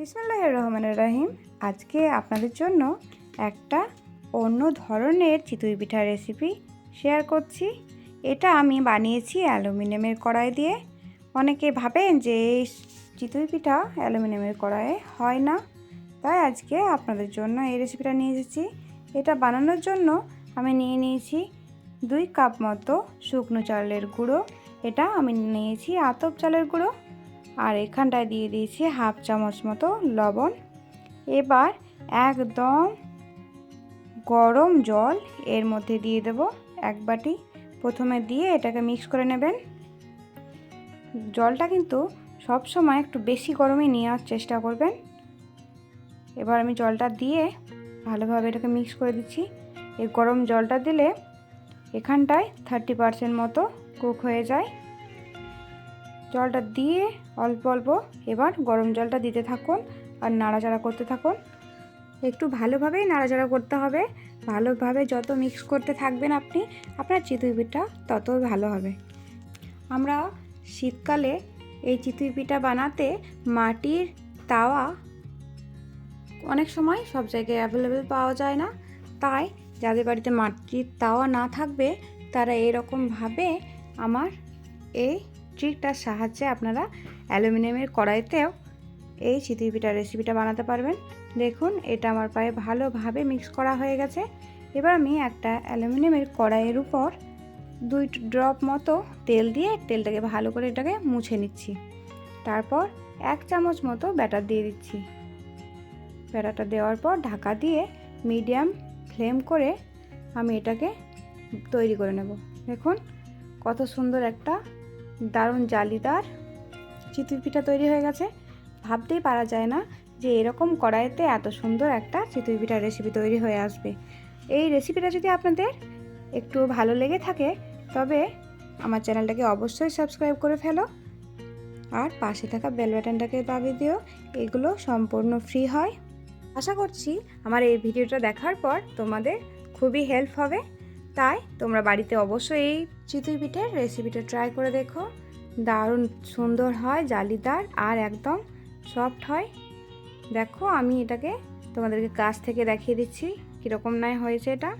বিসমুল্লাহ রহমানুর রহিম। আজকে আপনাদের জন্য একটা অন্য ধরনের চিতই পিঠার রেসিপি শেয়ার করছি। এটা আমি বানিয়েছি অ্যালুমিনিয়ামের কড়াই দিয়ে। অনেকে ভাবেন যে এই চিতই পিঠা অ্যালুমিনিয়ামের কড়াইয়ে হয় না। তাই আজকে আপনাদের জন্য এই রেসিপিটা নিয়ে এসেছি। এটা বানানোর জন্য আমি নিয়ে নিয়েছি দুই কাপ মতো শুকনো চালের গুঁড়ো। এটা আমি নিয়েছি আতপ চালের গুঁড়ো। আর এখানটায় দিয়ে দিয়েছি হাফ চামচ মতো লবণ। এবার একদম গরম জল এর মধ্যে দিয়ে দেব এক বাটি। প্রথমে দিয়ে এটাকে মিক্স করে নেবেন। জলটা কিন্তু সব সময় একটু বেশি গরমে নেওয়ার চেষ্টা করবেন। এবার আমি জলটা দিয়ে ভালোভাবে এটাকে মিক্স করে দিচ্ছি। এই গরম জলটা দিলে এখানটায় থার্টি পারসেন্ট মতো কুক হয়ে যায়। জলটা দিয়ে অল্প অল্প এবার গরম জলটা দিতে থাকুন আর নাড়াচাড়া করতে থাকুন। একটু ভালোভাবেই নাড়াচাড়া করতে হবে। ভালোভাবে যত মিক্স করতে থাকবেন আপনি, আপনার চিতই পিঠা তত ভালো হবে। আমরা শীতকালে এই চিতই পিঠা বানাতে মাটির তাওয়া অনেক সময় সব জায়গায় অ্যাভেলেবেল পাওয়া যায় না। তাই যাদের বাড়িতে মাটির তাওয়া না থাকবে, তারা এরকমভাবে আমার এই ট্রিকটার সাহায্যে আপনারা অ্যালুমিনিয়ামের কড়াইতেও এই চিতই পিঠার রেসিপিটা বানাতে পারবেন। দেখুন, এটা আমার পায়ে ভালোভাবে মিক্স করা হয়ে গেছে। এবার আমি একটা অ্যালুমিনিয়ামের কড়াইয়ের উপর দুই ড্রপ মতো তেল দিয়ে তেলটাকে ভালো করে এটাকে মুছে নিচ্ছি। তারপর এক চামচ মতো ব্যাটার দিয়ে দিচ্ছি। ব্যাটারটা দেওয়ার পর ঢাকা দিয়ে মিডিয়াম ফ্লেম করে আমি এটাকে তৈরি করে নেব। দেখুন, কত সুন্দর একটা দারুণ জালিদার চিতই পিঠা তৈরি হয়ে গেছে। ভাবতেই পারা যায় না যে এরকম কড়াইতে এত সুন্দর একটা চিতই পিঠার রেসিপি তৈরি হয়ে আসবে। এই রেসিপিটা যদি আপনাদের একটু ভালো লেগে থাকে, তবে আমার চ্যানেলটাকে অবশ্যই সাবস্ক্রাইব করে ফেলো। আর পাশে থাকা বেল বাটনটাকে দাবি দিও, এগুলো সম্পূর্ণ ফ্রি হয়। আশা করছি আমার এই ভিডিওটা দেখার পর তোমাদের খুবই হেল্প হবে। তাই তোমরা বাড়িতে অবশ্যই এই চিতই পিঠের রেসিপিটা ট্রাই করে দেখো। দারুণ সুন্দর হয়, জালিদার আর একদম সফট হয়। দেখো, আমি এটাকে তোমাদেরকে কাছ থেকে দেখিয়ে দিচ্ছি, কীরকম নয় হয়েছে এটা।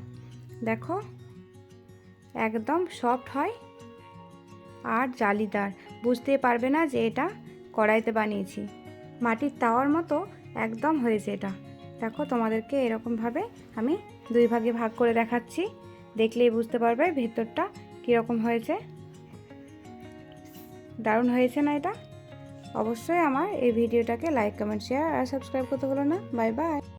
দেখো, একদম সফট হয় আর জালিদার। বুঝতে পারবে না যে এটা কড়াইতে বানিয়েছি। মাটির তাওয়ার মতো একদম হয়েছে এটা। দেখো, তোমাদেরকে এরকমভাবে আমি দুই ভাগে ভাগ করে দেখাচ্ছি। দেখলেই বুঝতে পারবে ভেতরটা কীরকম হয়েছে। দারুণ হয়েছে না এটা? অবশ্যই আমার এই ভিডিওটাকে লাইক কমেন্ট শেয়ার আর সাবস্ক্রাইব করতে হলো না। Bye bye